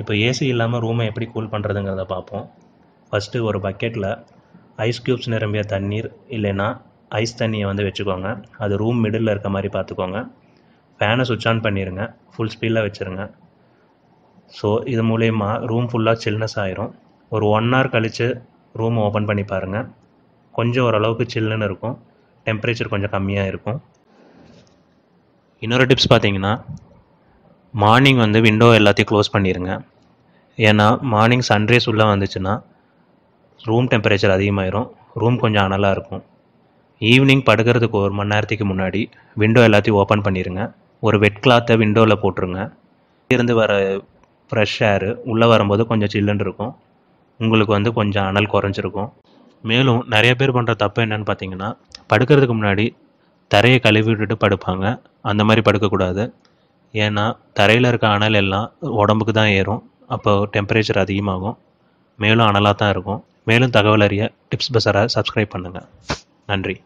இப்போ ஏசி இல்லாமல் ரூமை எப்படி கூல் பண்ணுறதுங்கிறத பார்ப்போம். ஃபஸ்ட்டு ஒரு பக்கெட்டில் ஐஸ் க்யூப்ஸ் நிரம்பிய தண்ணீர் இல்லைன்னா ஐஸ் தண்ணியை வந்து வச்சுக்கோங்க. அது ரூம் மிடில் இருக்க மாதிரி பார்த்துக்கோங்க. ஃபேனை சுவிட்ச் ஆன் பண்ணிடுங்க ஃபுல் ஸ்பீடில் வச்சுருங்க. ஸோ இது மூலயமா ரூம் ஃபுல்லாக சில்னஸ் ஆயிரும். ஒரு ஒன் ஹவர் கழித்து ரூம் ஓப்பன் பண்ணி பாருங்கள் கொஞ்சம் ஓரளவுக்கு சில்லுன்னு இருக்கும். டெம்பரேச்சர் கொஞ்சம் கம்மியாக இருக்கும். இன்னொரு டிப்ஸ் பார்த்தீங்கன்னா மார்னிங் வந்து விண்டோ எல்லாத்தையும் க்ளோஸ் பண்ணிடுங்க ஏன்னா மார்னிங் சன்ரைஸ் உள்ளே வந்துச்சுன்னா ரூம் டெம்பரேச்சர் அதிகமாயிரும். ரூம் கொஞ்சம் அனலாக இருக்கும். ஈவினிங் படுக்கிறதுக்கு ஒரு மணி நேரத்துக்கு முன்னாடி விண்டோ எல்லாத்தையும் ஓப்பன் பண்ணிடுங்க ஒரு வெட் கிளாத்தை விண்டோவில் போட்டுருங்க. இருந்து வர ஃப்ரெஷ் ஏரு உள்ளே வரும்போது கொஞ்சம் சில்லுன்னு இருக்கும். உங்களுக்கு வந்து கொஞ்சம் அனல் குறைஞ்சிருக்கும். மேலும் நிறைய பேர் பண்ணுற தப்பு என்னன்னு பார்த்தீங்கன்னா படுக்கிறதுக்கு முன்னாடி தரையை கழுவி விட்டுட்டு படுப்பாங்க. அந்த மாதிரி படுக்கக்கூடாது. ஏன்னா தரையில் இருக்க அனல் எல்லாம் உடம்புக்கு தான் ஏறும். அப்போ டெம்பரேச்சர் அதிகமாகும். மேலும் அனலாக தான் இருக்கும். மேலும் தகவல் அறிய டிப்ஸ் பஸரை சப்ஸ்கிரைப் பண்ணுங்கள் நன்றி.